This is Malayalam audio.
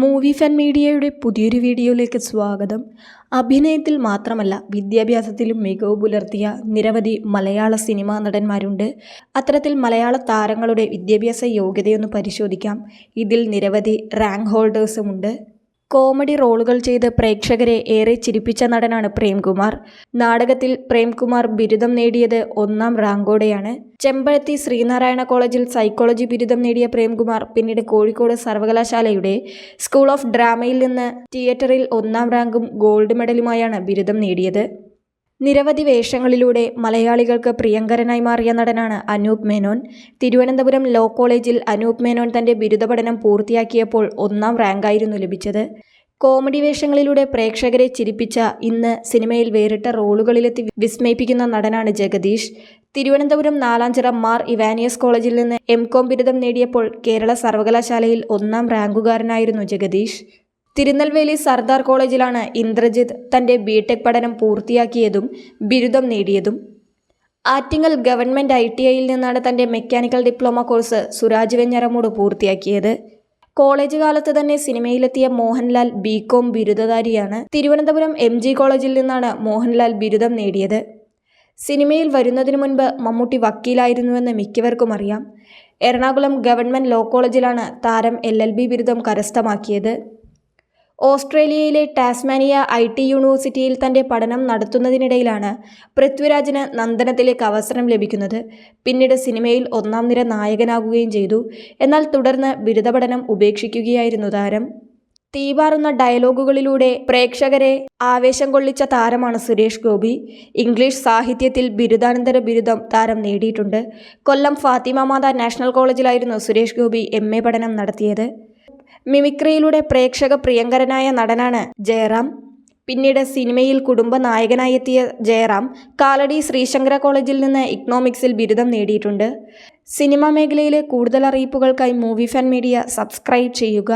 മൂവി ഫൻ മീഡിയയുടെ പുതിയൊരു വീഡിയോയിലേക്ക് സ്വാഗതം. അഭിനയത്തിൽ മാത്രമല്ല വിദ്യാഭ്യാസത്തിലും മികവ് പുലർത്തിയ നിരവധി മലയാള സിനിമാ നടന്മാരുണ്ട്. അത്തരത്തിൽ മലയാള താരങ്ങളുടെ വിദ്യാഭ്യാസ യോഗ്യതയൊന്ന് പരിശോധിക്കാം. ഇതിൽ നിരവധി റാങ്ക് ഹോൾഡേഴ്സുമുണ്ട് കോമഡി റോളുകൾ ചെയ്ത് പ്രേക്ഷകരെ ഏറെ ചിരിപ്പിച്ച നടനാണ് പ്രേംകുമാർ. നാടകത്തിൽ പ്രേംകുമാർ ബിരുദം നേടിയത് ഒന്നാം റാങ്കോടെയാണ്. ചെമ്പഴത്തി ശ്രീനാരായണ കോളേജിൽ സൈക്കോളജി ബിരുദം നേടിയ പ്രേംകുമാർ പിന്നീട് കോഴിക്കോട് സർവകലാശാലയുടെ സ്കൂൾ ഓഫ് ഡ്രാമയിൽ നിന്ന് തിയേറ്ററിൽ ഒന്നാം റാങ്കും ഗോൾഡ് മെഡലുമായാണ് ബിരുദം നേടിയത്. നിരവധി വേഷങ്ങളിലൂടെ മലയാളികൾക്ക് പ്രിയങ്കരനായി മാറിയ നടനാണ് അനൂപ് മേനോൻ. തിരുവനന്തപുരം ലോ കോളേജിൽ അനൂപ് മേനോൻ തന്റെ ബിരുദ പഠനം പൂർത്തിയാക്കിയപ്പോൾ ഒന്നാം റാങ്കായിരുന്നു ലഭിച്ചത്. കോമഡി വേഷങ്ങളിലൂടെ പ്രേക്ഷകരെ ചിരിപ്പിച്ച ഇന്ന് സിനിമയിൽ വേറിട്ട റോളുകളിലെത്തി വിസ്മയിപ്പിക്കുന്ന നടനാണ് ജഗദീഷ്. തിരുവനന്തപുരം നാലാഞ്ചിറ മാർ ഇവാനിയസ് കോളേജിൽ നിന്ന് എം കോം ബിരുദം നേടിയപ്പോൾ കേരള സർവകലാശാലയിൽ ഒന്നാം റാങ്കുകാരനായിരുന്നു ജഗദീഷ്. തിരുനെൽവേലി സർദാർ കോളേജിലാണ് ഇന്ദ്രജിത്ത് തന്റെ ബിടെക് പഠനം പൂർത്തിയാക്കിയതും ബിരുദം നേടിയതും. ആറ്റിങ്ങൽ ഗവൺമെന്റ് ഐ ടി ഐയിൽ നിന്നാണ് തന്റെ mechanical diploma course Suraj Venjaramoodu പൂർത്തിയാക്കിയത്. കോളേജ് കാലത്ത് തന്നെ സിനിമയിലെത്തിയ മോഹൻലാൽ ബി കോം ബിരുദധാരിയാണ്. തിരുവനന്തപുരം എം ജി കോളേജിൽ നിന്നാണ് മോഹൻലാൽ ബിരുദം നേടിയത്. സിനിമയിൽ വരുന്നതിനു മുൻപ് മമ്മൂട്ടി വക്കീലായിരുന്നുവെന്ന് മിക്കവർക്കും അറിയാം. എറണാകുളം ഗവൺമെന്റ് ലോ കോളേജിലാണ് താരം എൽ എൽ ബി ബിരുദം കരസ്ഥമാക്കിയത്. ഓസ്ട്രേലിയയിലെ ടാസ്മാനിയ ഐ ടി യൂണിവേഴ്സിറ്റിയിൽ തന്റെ പഠനം നടത്തുന്നതിനിടയിലാണ് പൃഥ്വിരാജിന് നന്ദനത്തിലേക്ക് അവസരം ലഭിക്കുന്നത്. പിന്നീട് സിനിമയിൽ ഒന്നാം നിര നായകനാകുകയും ചെയ്തു. എന്നാൽ തുടർന്ന് ബിരുദ പഠനം ഉപേക്ഷിക്കുകയായിരുന്നു താരം. തീപാറുന്ന ഡയലോഗുകളിലൂടെ പ്രേക്ഷകരെ ആവേശം കൊള്ളിച്ച താരമാണ് സുരേഷ് ഗോപി. ഇംഗ്ലീഷ് സാഹിത്യത്തിൽ ബിരുദാനന്തര ബിരുദം താരം നേടിയിട്ടുണ്ട്. കൊല്ലം ഫാത്തിമ മാത നാഷണൽ കോളേജിലായിരുന്നു സുരേഷ് ഗോപി എ പഠനം നടത്തിയത്. മിമിക്രിയിലൂടെ പ്രേക്ഷക പ്രിയങ്കരനായ നടനാണ് ജയറാം. പിന്നീട് സിനിമയിൽ കുടുംബ നായകനായെത്തിയ ജയറാം കാലടി ശ്രീശങ്കര കോളേജിൽ നിന്ന് ഇക്കണോമിക്സിൽ ബിരുദം നേടിയിട്ടുണ്ട്. സിനിമാ മേഖലയിലെ കൂടുതൽ അറിയിപ്പുകൾക്കായി മൂവി ഫാൻ മീഡിയ സബ്സ്ക്രൈബ് ചെയ്യുക.